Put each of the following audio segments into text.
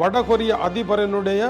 வடகொரிய அதிபரனுடைய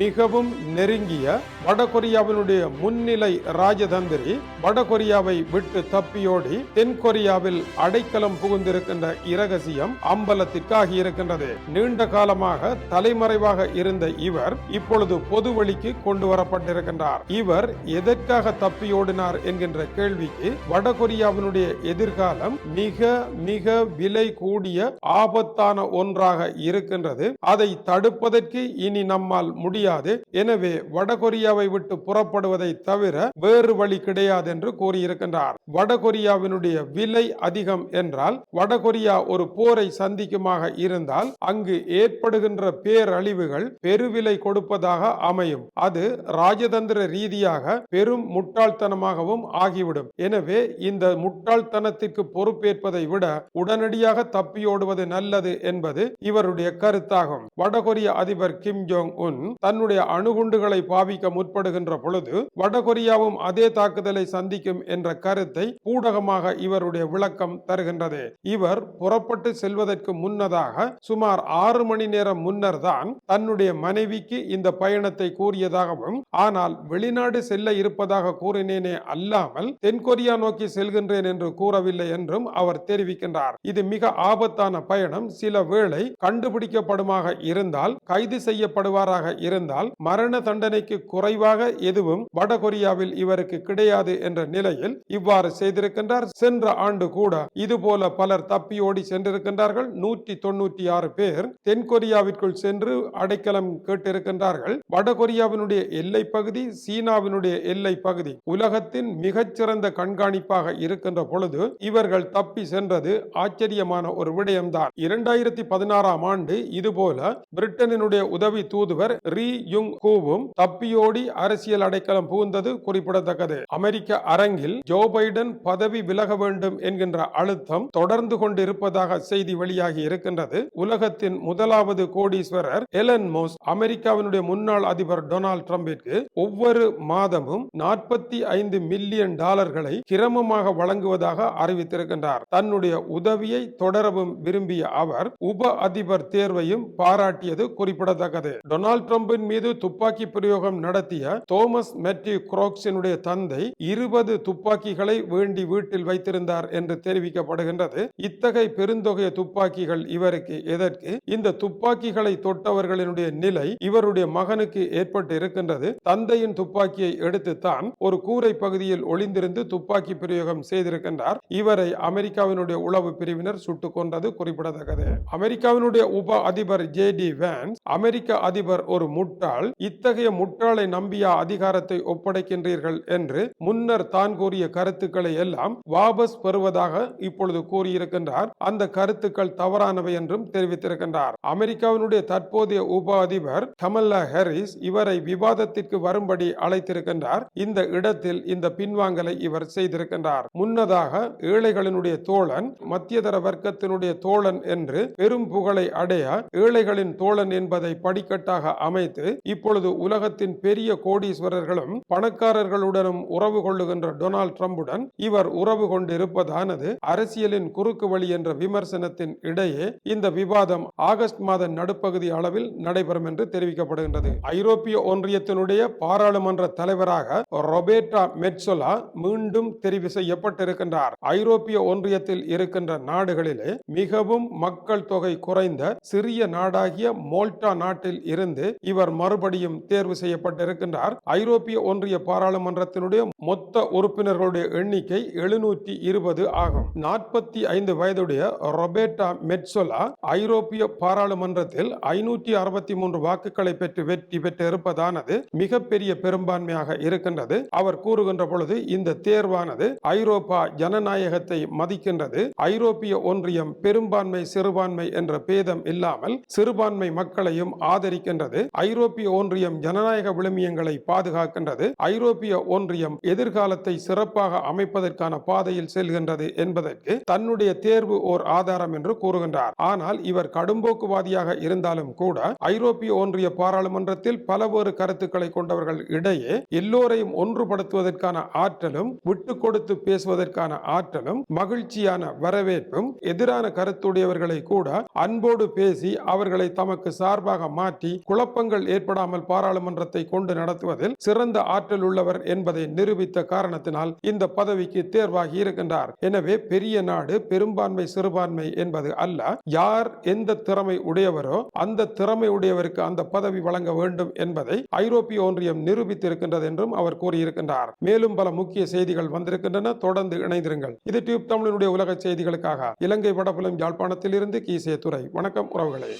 மிகவும் நெருங்கிய வடகொரியாவினுடைய முன்னிலை ராஜதந்திரி வடகொரியாவை விட்டு தப்பியோடி தென்கொரியாவில் அடைக்கலம் புகுந்திருக்கின்ற இரகசியம் அம்பலத்திற்காகி இருக்கின்றது. நீண்ட காலமாக தலைமறைவாக இருந்த இவர் இப்பொழுது பொது வழிக்கு கொண்டு வரப்பட்டிருக்கின்றார். இவர் எதற்காக தப்பியோடினார் என்கின்ற கேள்விக்கு வடகொரியாவினுடைய எதிர்காலம் மிக மிக விலை கூடிய ஆபத்தான ஒன்றாக இருக்கின்றது. அதை தடுப்பதற்கு இனி நம்மால் முடியாது. எனவே வடகொரியாவை விட்டு புறப்படுவதை தவிர வேறு வழி கிடையாது என்று கூறியிருக்கின்றார். வடகொரியாவினுடைய விலை அதிகம் என்றால் வடகொரியா ஒரு போரை சந்திக்குமாக இருந்தால் அங்கு ஏற்படுகின்ற பேரழிவுகள் பெருவிலை கொடுப்பதாக அமையும். அது ராஜதந்திர ரீதியாக பெரும் முட்டாள்தனமாகவும் ஆகிவிடும். எனவே இந்த முட்டாள்தனத்திற்கு பொறுப்பேற்பதை விட உடனடியாக தப்பியோடுவது நல்லது என்பது இவருடைய கருத்தாகும். வட வடகொரிய அதிபர் கிம் ஜோங் உன் தன்னுடைய அணுகுண்டுகளை பாவிக்க முற்படுகின்ற பொழுது வடகொரியாவும் அதே தாக்குதலை சந்திக்கும் என்ற கருத்தை ஊடகமாக இவருடைய விளக்கம் தருகின்றது. இவர் புறப்பட்டு செல்வதற்கு முன்னதாக சுமார் ஆறு மணி நேரம் முன்னர் தான் தன்னுடைய மனைவிக்கு இந்த பயணத்தை கூறியதாகவும் ஆனால் வெளிநாடு செல்ல இருப்பதாக கூறினேனே அல்லாமல் தென்கொரியா நோக்கி செல்கின்றேன் என்று கூறவில்லை என்றும் அவர் தெரிவிக்கின்றார். இது மிக ஆபத்தான பயணம். சில வேளை கண்டுபிடிக்கப்படுமாக இருந்தால் கைது செய்யப்படுவாராக இருந்தால் மரண தண்டனைக்கு குறைவாக எதுவும் வடகொரியாவில் இவருக்கு கிடையாது என்ற நிலையில் இவ்வாறு செய்திருக்கின்றார். சென்ற ஆண்டு கூட இதுபோல பலர் தப்பியோடி சென்றிருக்கின்றார்கள். நூற்றி தொன்னூற்றி ஆறு பேர் தென்கொரியாவிற்குள் சென்று அடைக்கலம் கேட்டிருக்கின்றார்கள். வடகொரியாவினுடைய எல்லை பகுதி சீனாவினுடைய எல்லை பகுதி உலகத்தின் மிகச்சிறந்த கண்காணிப்பாக இருக்கின்ற பொழுது இவர்கள் தப்பி சென்றது ஆச்சரியமான ஒரு விடயம்தான். இரண்டாயிரத்தி பதினாறாம் ஆண்டு இதுபோல பிரிட்டனினுடைய உதவி தூதுவர் ரீ யுங் ஹூவும் தப்பியோடி அரசியல் அடைக்கலம் புகுந்தது குறிப்பிடத்தக்கது. அமெரிக்க அரங்கில் ஜோ பைடன் பதவி விலக வேண்டும் என்கின்ற அழுத்தம் தொடர்ந்து கொண்டிருப்பதாக செய்தி வெளியாகி இருக்கின்றது. உலகத்தின் முதலாவது கோடீஸ்வரர் எலன் மோஸ் அமெரிக்காவினுடைய முன்னாள் அதிபர் டொனால்ட் ட்ரம்பிற்கு ஒவ்வொரு மாதமும் நாற்பத்தி ஐந்து மில்லியன் டாலர்களை கிரமமாக வழங்குவதாக அறிவித்திருக்கின்றார். தன்னுடைய உதவியை தொடரவும் விரும்பிய அவர் உப அதிபர் தேர்வையும் பாராட்டி காட்டியது குறிப்பிடத்தக்கது. டொனால்ட் ட்ரம்பின் மீது துப்பாக்கி பிரயோகம் நடத்திய தோமஸ் மெட்யூ குரோக்ஸினுடைய தந்தை இருபது துப்பாக்கிகளை வேண்டி வீட்டில் வைத்திருந்தார் என்று தெரிவிக்கப்படுகின்றது. இத்தகைய பெருந்தொகை துப்பாக்கிகள் இவருக்கு எதற்கு? இந்த துப்பாக்கிகளை தொட்டவர்களினுடைய நிலை இவருடைய மகனுக்கு ஏற்பட்டு இருக்கின்றது தந்தையின் துப்பாக்கியை எடுத்துத்தான் ஒரு கூரை பகுதியில் ஒளிந்திருந்து துப்பாக்கி பிரயோகம் செய்திருக்கின்றார். இவரை அமெரிக்காவினுடைய உளவு பிரிவினர் சுட்டுக் கொண்டது குறிப்பிடத்தக்கது. அமெரிக்காவினுடைய உப அதிபர் ஜே டி வேன்ஸ் அமெரிக்க அதிபர் ஒரு முட்டாள் இத்தகைய முட்டாளை நம்பிய அதிகாரத்தை ஒப்படைக்கின்றீர்கள் என்று முன்னர் தான் கூறிய கருத்துக்களை எல்லாம் வாபஸ் பெறுவதாக இப்பொழுது கூறியிருக்கின்றார். அந்த கருத்துக்கள் தவறானவை என்றும் தெரிவித்திருக்கின்றார். அமெரிக்காவினுடைய தற்போதைய உப அதிபர் கமல்லா ஹாரிஸ் இவரை விவாதத்திற்கு வரும்படி அழைத்திருக்கின்றார். இந்த இடத்தில் இந்த பின்வாங்கலை இவர் செய்திருக்கின்றார். முன்னதாக ஏழைகளினுடைய தோழன் மத்தியதர வர்க்கத்தினுடைய தோழன் என்று பெரும் புகழை அடைய ஏழைகளின் தோழன் என்பதை படிக்கட்டாக அமைத்து இப்பொழுது உலகத்தின் பெரிய கோடீஸ்வரர்களும் பணக்காரர்களுடனும் உறவு கொள்ளுகின்ற டொனால்ட் ட்ரம்புடன் இவர் உறவு கொண்டிருப்பதானது அரசியலின் குறுக்கு வழி என்ற விமர்சனத்தின் இடையே இந்த விவாதம் ஆகஸ்ட் மாத நடுப்பகுதி அளவில் நடைபெறும் என்று தெரிவிக்கப்படுகின்றது. ஐரோப்பிய ஒன்றியத்தினுடைய பாராளுமன்ற தலைவராக ரொபேட்டா மெட்சோலா மீண்டும் தெரிவு செய்யப்பட்டிருக்கின்றார். ஐரோப்பிய ஒன்றியத்தில் இருக்கின்ற நாடுகளிலே மிகவும் மக்கள் தொகை குறைந்த சிறிய நாடாகிய மோல்டா நாட்டில் இருந்து இவர் மறுபடியும் தேர்வு செய்யப்பட்டிருக்கின்றார். ஐரோப்பிய ஒன்றிய பாராளுமன்றத்தினுடைய மொத்த உறுப்பினர்களுடைய எண்ணிக்கை எழுநூற்றி இருபது ஆகும். நாற்பத்தி ஐந்து வயதுடைய ரொபேட்டா மெட்சோலா ஐரோப்பிய பாராளுமன்றத்தில் ஐநூற்றி அறுபத்தி மூன்று வாக்குகளை பெற்று வெற்றி பெற்று இருப்பதானது மிகப்பெரிய பெரும்பான்மையாக இருக்கின்றது. அவர் கூறுகின்ற பொழுது இந்த தேர்வானது ஐரோப்பா ஜனநாயகத்தை மதிக்கின்றது. ஐரோப்பிய ஒன்றியம் பெரும்பான்மை சிறுபான்மை என்ற பேதம் இல்லாமல் சிறுபான்மை சிறுபான்மை மக்களையும் ஆதரிக்கின்றது. ஐரோப்பிய ஒன்றியம் ஜனநாயக விழுமியங்களை பாதுகாக்கின்றது. ஐரோப்பிய ஒன்றியம் எதிர்காலத்தை சிறப்பாக அமைப்பதற்கான பாதையில் செல்கின்றது என்பதற்கு தன்னுடைய தேர்வு ஓர் ஆதாரம் என்று கூறுகின்றார். ஆனால் இவர் கடும்போக்குவாதியாக இருந்தாலும் கூட ஐரோப்பிய ஒன்றிய பாராளுமன்றத்தில் பலவேறு கருத்துக்களை கொண்டவர்கள் இடையே எல்லோரையும் ஒன்றுபடுத்துவதற்கான ஆற்றலும் விட்டு கொடுத்து பேசுவதற்கான ஆற்றலும் மகிழ்ச்சியான வரவேற்பும் எதிரான கருத்துடையவர்களை கூட அன்போடு பேசி அவர்களை தமக்கு சார்பாக மாற்றி குழப்பங்கள் ஏற்படாமல் பாராளுமன்றத்தை கொண்டு நடத்துவதில் சிறந்த ஆற்றல் உள்ளவர் என்பதை நிரூபித்த காரணத்தினால் இந்த பதவிக்கு தேர்வாகி இருக்கின்றார். எனவே பெரிய நாடு பெரும்பான்மை சிறுபான்மை என்பது அல்ல. யார் எந்த திறமை உடையவரோ அந்த திறமை உடையவருக்கு அந்த பதவி வழங்க வேண்டும் என்பதை ஐரோப்பிய ஒன்றியம் நிரூபித்திருக்கின்றது என்றும் அவர் கூறியிருக்கின்றார். மேலும் பல முக்கிய செய்திகள் வந்திருக்கின்றன. தொடர்ந்து இணைந்திருங்கள். இது டியூப் தமிழனுடைய உலக செய்திகளுக்காக. இலங்கை வடபுலம் யாழ்ப்பாணத்தில் இருந்து கீசே துறை வணக்கம் உறவுகளே.